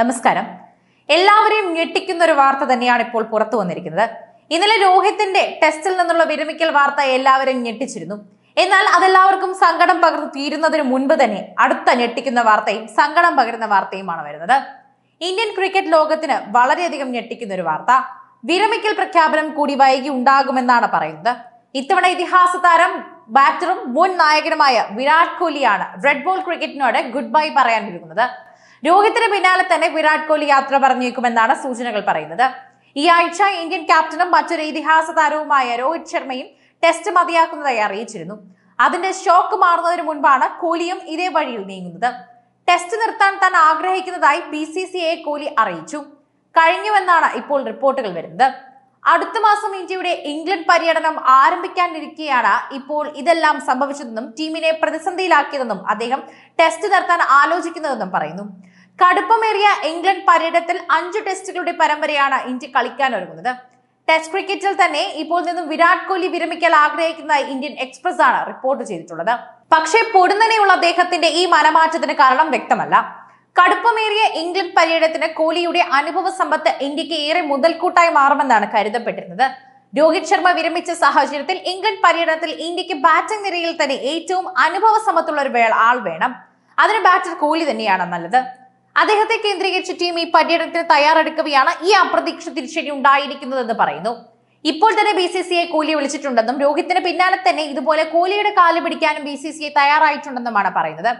നമസ്കാരം. എല്ലാവരെയും ഞെട്ടിക്കുന്ന ഒരു വാർത്ത തന്നെയാണ് ഇപ്പോൾ പുറത്തു വന്നിരിക്കുന്നത്. ഇന്നലെ രോഹിത്തിന്റെ ടെസ്റ്റിൽ നിന്നുള്ള വിരമിക്കൽ വാർത്ത എല്ലാവരെയും ഞെട്ടിച്ചിരുന്നു. എന്നാൽ അതെല്ലാവർക്കും സങ്കടം പകർന്നു തീരുന്നതിന് മുൻപ് തന്നെ അടുത്ത ഞെട്ടിക്കുന്ന വാർത്തയും സങ്കടം പകരുന്ന വാർത്തയുമാണ് വരുന്നത്. ഇന്ത്യൻ ക്രിക്കറ്റ് ലോകത്തിന് വളരെയധികം ഞെട്ടിക്കുന്ന ഒരു വാർത്ത. വിരമിക്കൽ പ്രഖ്യാപനം കൂടി വൈകി ഉണ്ടാകുമെന്നാണ് പറയുന്നത്. ഇത്തവണ ഇതിഹാസ താരം ബാറ്ററും മുൻ നായകനുമായ വിരാട് കോഹ്ലിയാണ് റെഡ് ബോൾ ക്രിക്കറ്റിനോട് ഗുഡ് ബൈ പറയാൻ ഒരുങ്ങുന്നത് രോഹിത്തിന് പിന്നാലെ തന്നെ വിരാട് കോഹ്ലി യാത്ര പറഞ്ഞേക്കുമെന്നാണ് സൂചനകൾ പറയുന്നത്. ഈ ആഴ്ച ഇന്ത്യൻ ക്യാപ്റ്റനും മറ്റൊരു ഇതിഹാസ താരവുമായ രോഹിത് ശർമ്മയും ടെസ്റ്റ് മതിയാക്കുന്നതായി അറിയിച്ചിരുന്നു. അതിന്റെ ഷോക്ക് മാറുന്നതിന് മുൻപാണ് കോഹ്ലിയും ഇതേ വഴിയിൽ നീങ്ങുന്നത്. ടെസ്റ്റ് നിർത്താൻ താൻ ആഗ്രഹിക്കുന്നതായി B C C A Kohli അറിയിച്ചു. കഴിഞ്ഞുവെന്നാണ് ഇപ്പോൾ റിപ്പോർട്ടുകൾ വരുന്നത്. അടുത്ത മാസം ഇന്ത്യയുടെ ഇംഗ്ലണ്ട് പര്യടനം ആരംഭിക്കാനിരിക്കെയാണ് ഇപ്പോൾ ഇതെല്ലാം സംഭവിച്ചതെന്നും ടീമിനെ പ്രതിസന്ധിയിലാക്കിയതെന്നും അദ്ദേഹം ടെസ്റ്റ് നടത്താൻ ആലോചിക്കുന്നതെന്നും പറയുന്നു. കടുപ്പമേറിയ ഇംഗ്ലണ്ട് പര്യടനത്തിൽ അഞ്ചു ടെസ്റ്റുകളുടെ പരമ്പരയാണ് ഇന്ത്യ കളിക്കാൻ ഒരുങ്ങുന്നത് ടെസ്റ്റ് ക്രിക്കറ്റിൽ തന്നെ ഇപ്പോൾ നിന്നും വിരാട് കോഹ്ലി വിരമിക്കൽ ആഗ്രഹിക്കുന്ന ഇന്ത്യൻ എക്സ്പ്രസ് ആണ് റിപ്പോർട്ട് ചെയ്തിട്ടുള്ളത്. പക്ഷേ പൊടുന്നനെയുള്ള അദ്ദേഹത്തിന്റെ ഈ മനമാറ്റത്തിന് കാരണം വ്യക്തമല്ല. കടുപ്പമേറിയ ഇംഗ്ലണ്ട് പര്യടനത്തിന് കോഹ്ലിയുടെ അനുഭവ സമ്പത്ത് ഇന്ത്യയ്ക്ക് ഏറെ മുതൽക്കൂട്ടായി മാറുമെന്നാണ് കരുതപ്പെട്ടിരുന്നത്. രോഹിത് ശർമ്മ വിരമിച്ച സാഹചര്യത്തിൽ ഇംഗ്ലണ്ട് പര്യടനത്തിൽ ഇന്ത്യയ്ക്ക് ബാറ്റിംഗ് നിരയിൽ തന്നെ ഏറ്റവും അനുഭവ സമ്പത്തുള്ള ഒരു വേൾ ആൾ വേണം. അതിന് ബാറ്റർ കോഹ്ലി തന്നെയാണ് നല്ലത്. അദ്ദേഹത്തെ കേന്ദ്രീകരിച്ച് ടീം ഈ പര്യടനത്തിന് തയ്യാറെടുക്കുകയാണ് ഈ അപ്രതീക്ഷിത തിരിച്ചടി ഉണ്ടായിരിക്കുന്നതെന്ന് പറയുന്നു. ഇപ്പോൾ തന്നെ ബി സി സി ഐ കോഹ്ലിയെ വിളിച്ചിട്ടുണ്ടെന്നും രോഹിത്തിന് പിന്നാലെ തന്നെ ഇതുപോലെ കോഹ്ലിയുടെ കാൽ പിടിക്കാനും ബി സി സി ഐ തയ്യാറായിട്ടുണ്ടെന്നുമാണ് പറയുന്നത്.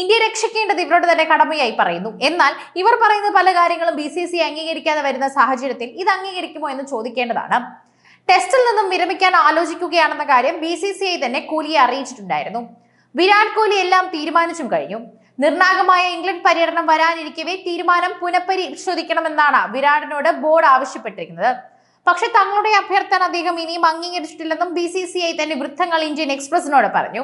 ഇന്ത്യയെ രക്ഷിക്കേണ്ടത് ഇവരുടെ തന്നെ കടമയായി പറയുന്നു. എന്നാൽ ഇവർ പറയുന്ന പല കാര്യങ്ങളും ബി സി സി അംഗീകരിക്കാതെ വരുന്ന സാഹചര്യത്തിൽ ഇത് അംഗീകരിക്കുമോ എന്ന് ചോദിക്കേണ്ടതാണ്. ടെസ്റ്റിൽ നിന്നും വിരമിക്കാൻ ആലോചിക്കുകയാണെന്ന കാര്യം ബി സി സി ഐ തന്നെ കോഹ്ലിയെ അറിയിച്ചിട്ടുണ്ടായിരുന്നു. വിരാട് കോഹ്ലി എല്ലാം തീരുമാനിച്ചും കഴിഞ്ഞു. നിർണായകമായ ഇംഗ്ലണ്ട് പര്യടനം വരാനിരിക്കവേ തീരുമാനം പുനഃപരിശോധിക്കണമെന്നാണ് വിരാടിനോട് ബോർഡ് ആവശ്യപ്പെട്ടിരിക്കുന്നത്. പക്ഷെ തങ്ങളുടെ അഭ്യർത്ഥന അദ്ദേഹം ഇനിയും അംഗീകരിച്ചിട്ടില്ലെന്നും ബി സി സി ഐ തന്നെ വൃത്തങ്ങൾ ഇന്ത്യൻ എക്സ്പ്രസിനോട് പറഞ്ഞു.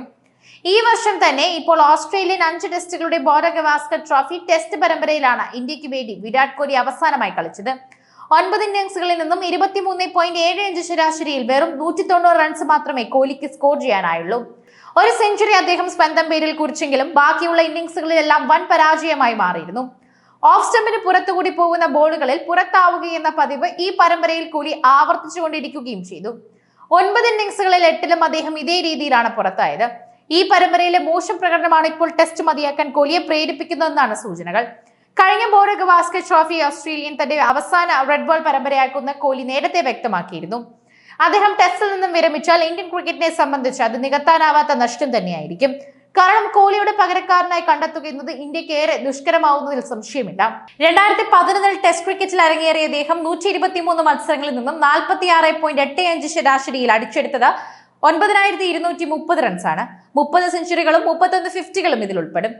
ഈ വർഷം തന്നെ ഇപ്പോൾ ഓസ്ട്രേലിയൻ അഞ്ച് ടെസ്റ്റുകളുടെ ബോരഗവാസ്കർ ഗവാസ്കർ ട്രോഫി ടെസ്റ്റ് പരമ്പരയിലാണ് ഇന്ത്യയ്ക്ക് വേണ്ടി വിരാട് കോഹ്ലി അവസാനമായി കളിച്ചത്. ഒൻപത് ഇന്നിംഗ്സുകളിൽ നിന്നും ഇരുപത്തിമൂന്ന് പോയിന്റ് ഏഴ് അഞ്ച് ശരാശരിയിൽ വെറും നൂറ്റി തൊണ്ണൂറ് റൺസ് മാത്രമേ കോഹ്ലിക്ക് സ്കോർ ചെയ്യാനായുള്ളൂ. ഒരു സെഞ്ചുറി അദ്ദേഹം സ്വന്തം പേരിൽ കുറിച്ചെങ്കിലും ബാക്കിയുള്ള ഇന്നിംഗ്സുകളിലെല്ലാം വൻ പരാജയമായി മാറിയിരുന്നു. ഓഫ് സ്റ്റമ്പിന് പുറത്തുകൂടി പോകുന്ന ബോളുകളിൽ പുറത്താവുകയെന്ന പതിവ് ഈ പരമ്പരയിൽ കൂടി ആവർത്തിച്ചുകൊണ്ടിരിക്കുകയും ചെയ്തു. ഒൻപത് ഇന്നിംഗ്സുകളിൽ എട്ടിലും അദ്ദേഹം ഇതേ രീതിയിലാണ് പുറത്തായത്. ഈ പരമ്പരയിലെ മോശം പ്രകടനമാണ് ഇപ്പോൾ ടെസ്റ്റ് മതിയാക്കാൻ കോഹ്ലിയെ പ്രേരിപ്പിക്കുന്നതെന്നാണ് സൂചനകൾ. കഴിഞ്ഞ ബോർഡ് ഗവാസ്കർ ട്രോഫി ഓസ്ട്രേലിയൻ തന്റെ അവസാന റെഡ് ബോൾ പരമ്പരയാക്കുന്ന കോഹ്ലി നേരത്തെ വ്യക്തമാക്കിയിരുന്നു. അദ്ദേഹം ടെസ്റ്റിൽ നിന്നും വിരമിച്ചാൽ ഇന്ത്യൻ ക്രിക്കറ്റിനെ സംബന്ധിച്ച് അത് നികത്താനാവാത്ത നഷ്ടം തന്നെയായിരിക്കും. കാരണം കോഹ്ലിയുടെ പകരക്കാരനായി കണ്ടെത്തുക എന്നത് ഇന്ത്യയ്ക്ക് ഏറെ ദുഷ്കരമാവുന്നതിൽ സംശയമില്ല. രണ്ടായിരത്തി പതിനൊന്നിൽ ടെസ്റ്റ് ക്രിക്കറ്റിൽ അരങ്ങേറിയ അദ്ദേഹം നൂറ്റി ഇരുപത്തിമൂന്ന് മത്സരങ്ങളിൽ നിന്നും നാൽപ്പത്തി ആറ് പോയിന്റ് എട്ട് അഞ്ച് ശരാശരിയിൽ അടിച്ചെടുത്തത് ഒൻപതിനായിരത്തി ഇരുന്നൂറ്റി മുപ്പത് റൺസാണ് മുപ്പത് സെഞ്ചുറികളും മുപ്പത്തൊന്ന് ഫിഫ്റ്റികളും ഇതിൽ ഉൾപ്പെടും.